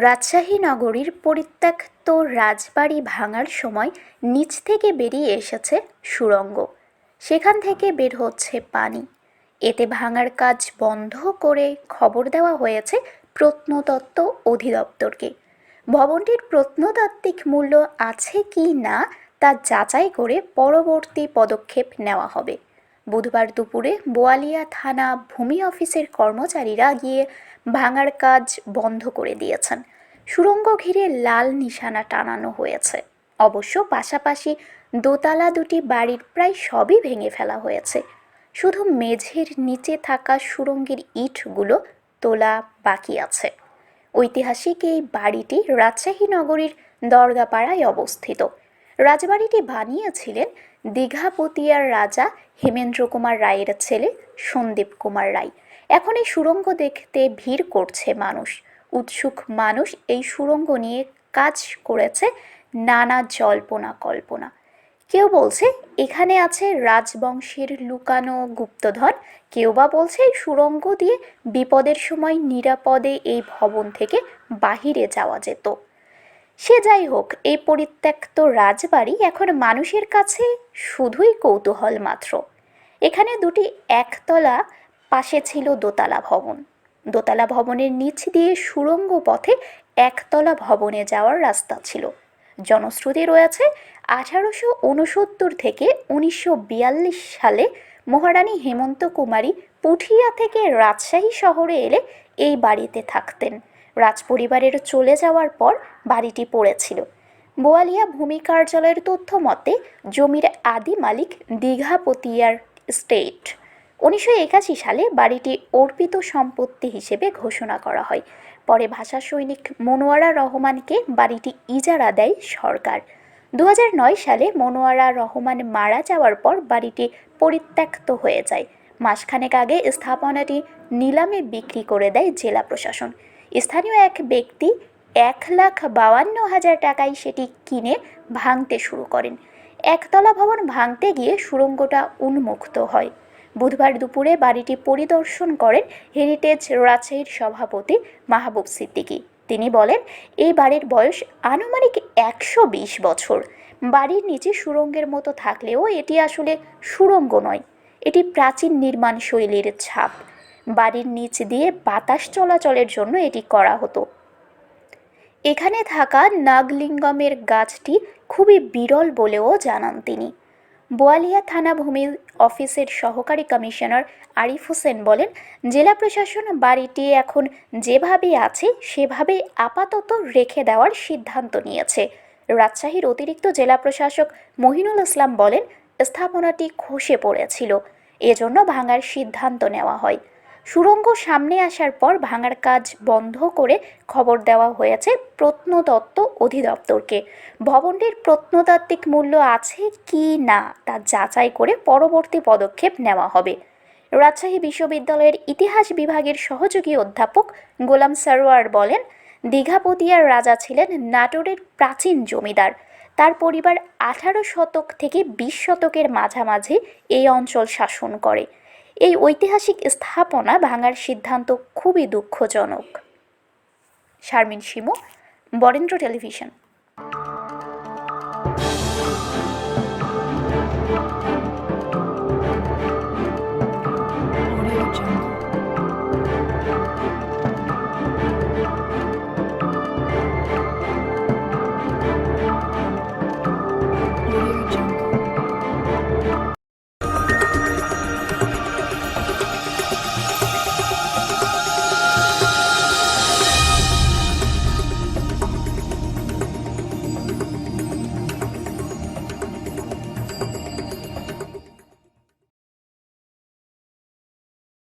রাজশাহী নগরীর পরিত্যক্ত রাজবাড়ি ভাঙার সময় নিচ থেকে বেরিয়ে এসেছে সুড়ঙ্গ সেখান থেকে বের হচ্ছে পানি। এতে ভাঙার কাজ বন্ধ করে খবর দেওয়া হয়েছে প্রত্নতত্ত্ব অধিদপ্তরকে। ভবনটির প্রত্নতাত্ত্বিক মূল্য আছে কি না তা যাচাই করে পরবর্তী পদক্ষেপ নেওয়া হবে। বুধবার দুপুরে বোয়ালিয়া থানা ভূমি অফিসের কর্মচারীরা গিয়ে ভাঙার কাজ বন্ধ করে দিয়েছেন। সুড়ঙ্গ ঘিরে লাল নিশানা টানানো হয়েছে। অবশ্য পাশাপাশি দোতলা দুটি বাড়ির প্রায় সবই ভেঙে ফেলা হয়েছে। শুধু মেঝের নিচে থাকা সুড়ঙ্গের ইটগুলো তোলা বাকি আছে। ঐতিহাসিক এই বাড়িটি রাজশাহী নগরীর দরগাপাড়ায় অবস্থিত। রাজবাড়িটি বানিয়েছিলেন দীঘাপতিয়ার রাজা হেমেন্দ্র কুমার রায়ের ছেলে সন্দীপ কুমার রায়। এখন এই সুরঙ্গ দেখতে ভিড় করছে মানুষ। উৎসুক মানুষ এই সুরঙ্গ নিয়ে কাজ করেছে নানা জল্পনা কল্পনা। কেউ বলছে, এখানে আছে রাজবংশের লুকানো গুপ্তধন। কেউ বা বলছে, এই সুড়ঙ্গ দিয়ে বিপদের সময় নিরাপদে এই ভবন থেকে বাহিরে যাওয়া যেত। সে যাই হোক, এই পরিত্যক্ত রাজবাড়ি এখন মানুষের কাছে শুধুই কৌতূহল মাত্র। এখানে দুটি একতলা পাশে ছিল দোতলা ভবন। দোতলা ভবনের নিচ দিয়ে সুড়ঙ্গ পথে একতলা ভবনে যাওয়ার রাস্তা ছিল। জনশ্রুতি রয়েছে আঠারোশো উনসত্তর থেকে উনিশশো বিয়াল্লিশ সালে মহারানী হেমন্ত কুমারী পুঠিয়া থেকে রাজশাহী শহরে এলে এই বাড়িতে থাকতেন। রাজপরিবারের চলে যাওয়ার পর বাড়িটি পড়েছিল। বোয়ালিয়া ভূমি কার্যালয়ের তথ্য মতে, জমির আদি মালিক দীঘাপতিয়ার স্টেট। উনিশশো একাশি সালে বাড়িটি অর্পিত সম্পত্তি হিসেবে ঘোষণা করা হয়। পরে ভাষা সৈনিক মনোয়ারা রহমানকে বাড়িটি ইজারা দেয় সরকার। দু সালে মনোয়ারা রহমান মারা যাওয়ার পর বাড়িটি পরিত্যক্ত হয়ে যায়। মাসখানেক আগে স্থাপনাটি নিলামে বিক্রি করে দেয় জেলা প্রশাসন। স্থানীয় এক ব্যক্তি এক লাখ বাউান্ন হাজার টাকায় সেটি কিনে ভাঙতে শুরু করেন। একতলা ভবন ভাঙতে গিয়ে সুড়ঙ্গটা উন্মুক্ত হয়। বুধবার দুপুরে বাড়িটি পরিদর্শন করেন হেরিটেজ রাজশাহীর সভাপতি মাহবুব সিদ্দিকী। তিনি বলেন, এই বাড়ির বয়স আনুমানিক একশো বিশ বছর। বাড়ির নিচে সুড়ঙ্গের মতো থাকলেও এটি আসলে সুড়ঙ্গ নয়। এটি প্রাচীন নির্মাণ শৈলীর ছাপ। বাড়ির নিচ দিয়ে বাতাস চলাচলের জন্য এটি করা হতো। এখানে থাকা নাগলিঙ্গমের গাছটি খুবই বিরল বলেও জানান তিনি। বোয়ালিয়া থানা ভূমি অফিসের সহকারী কমিশনার আরিফ হোসেন বলেন, জেলা প্রশাসন বাড়িটি এখন যেভাবে আছে সেভাবে আপাতত রেখে দেওয়ার সিদ্ধান্ত নিয়েছে। রাজশাহীর অতিরিক্ত জেলা প্রশাসক মহিনুল ইসলাম বলেন, স্থাপনাটি খসে পড়েছিল। এজন্য ভাঙার সিদ্ধান্ত নেওয়া হয়। সুড়ঙ্গ সামনে আসার পর ভাঙার কাজ বন্ধ করে খবর দেওয়া হয়েছে প্রত্নতত্ত্ব অধিদপ্তরকে। ভবনটির প্রত্নতাত্ত্বিক মূল্য আছে কি না তা যাচাই করে পরবর্তী পদক্ষেপ নেওয়া হবে। রাজশাহী বিশ্ববিদ্যালয়ের ইতিহাস বিভাগের সহযোগী অধ্যাপক গোলাম সারোয়ার বলেন দীঘাপতিয়ার রাজা ছিলেন নাটোরের প্রাচীন জমিদার। তার পরিবার আঠারো শতক থেকে বিশ শতকের মাঝামাঝি এই অঞ্চল শাসন করে। এই ঐতিহাসিক স্থাপনা ভাঙার সিদ্ধান্ত খুবই দুঃখজনক। শারমিন শিমু বরেন্দ্র টেলিভিশন।